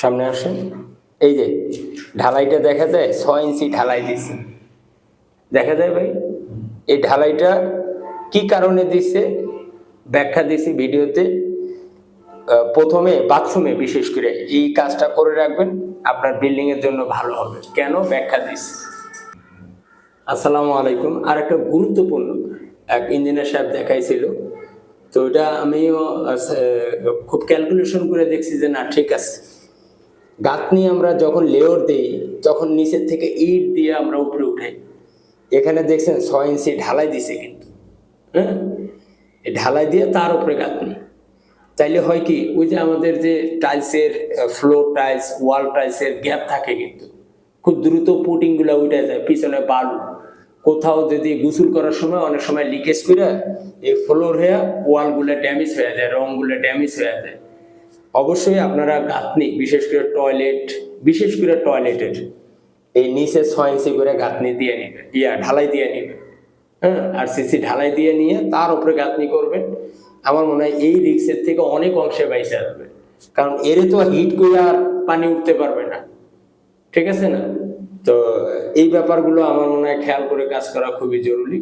সামনে আসেন। এই যে, ঢালাইটা দেখা যায়, ছয় ইঞ্চি ঢালাই দিচ্ছে দেখা যায় ভাই, এই ঢালাইটা কি কারণে দিচ্ছে ব্যাখ্যা দিছি ভিডিওতে। প্রথমে বাথরুমে বিশেষ করে এই কাজটা করে রাখবেন, আপনার বিল্ডিং এর জন্য ভালো হবে। কেন ব্যাখ্যা দিছি? আসসালামু আলাইকুম। আর একটা গুরুত্বপূর্ণ, এক ইঞ্জিনিয়ার সাহেব দেখাইছিল। তো এটা আমিও খুব ক্যালকুলেশন করে দেখছি যে না, ঠিক আছে। গাঁথনি আমরা যখন লেয়ার দিই, তখন নিচের থেকে ইট দিয়ে আমরা উপরে উঠাই। এখানে দেখছেন ছয় ইঞ্চি ঢালাই দিছে কিন্তু হ্যাঁ? ঢালাই দিয়ে তার উপরে গাঁথনি। তাইলে হয় কি, ওই যে আমাদের যে টাইলসের ফ্লোর টাইলস ওয়াল টাইলসের গ্যাপ থাকে কিন্তু। খুব দ্রুত পুটিংগুলা উঠে যায়, পিছনে বালু। কোথাও যদি গোসল করার সময় অনেক সময় লিকেজ করে, এই ফ্লোর হয়ে ওয়ালগুলো ড্যামেজ হয়ে যায়, রংগুলো ড্যামেজ হয়ে যায়। অবশ্যই আপনারা গাঁথনি, বিশেষ করে টয়লেট বিশেষ করে টয়লেটের এই নিচে ছয় ইঞ্চি করে গাঁথনি দিয়ে নেবেন, ইয়া ঢালাই দিয়ে নেবেন হ্যাঁ? আর সিসি ঢালাই দিয়ে নিয়ে তার উপরে গাঁথনি করবেন। আমার মনে হয় এই রিক্সের থেকে অনেক অংশে বাইসে আসবে কারণ এরে তো হিট করে আর পানি উঠতে পারবে না। ঠিক আছে না? তো এই ব্যাপারগুলো আমার মনে হয় খেয়াল করে কাজ করা খুবই জরুরি।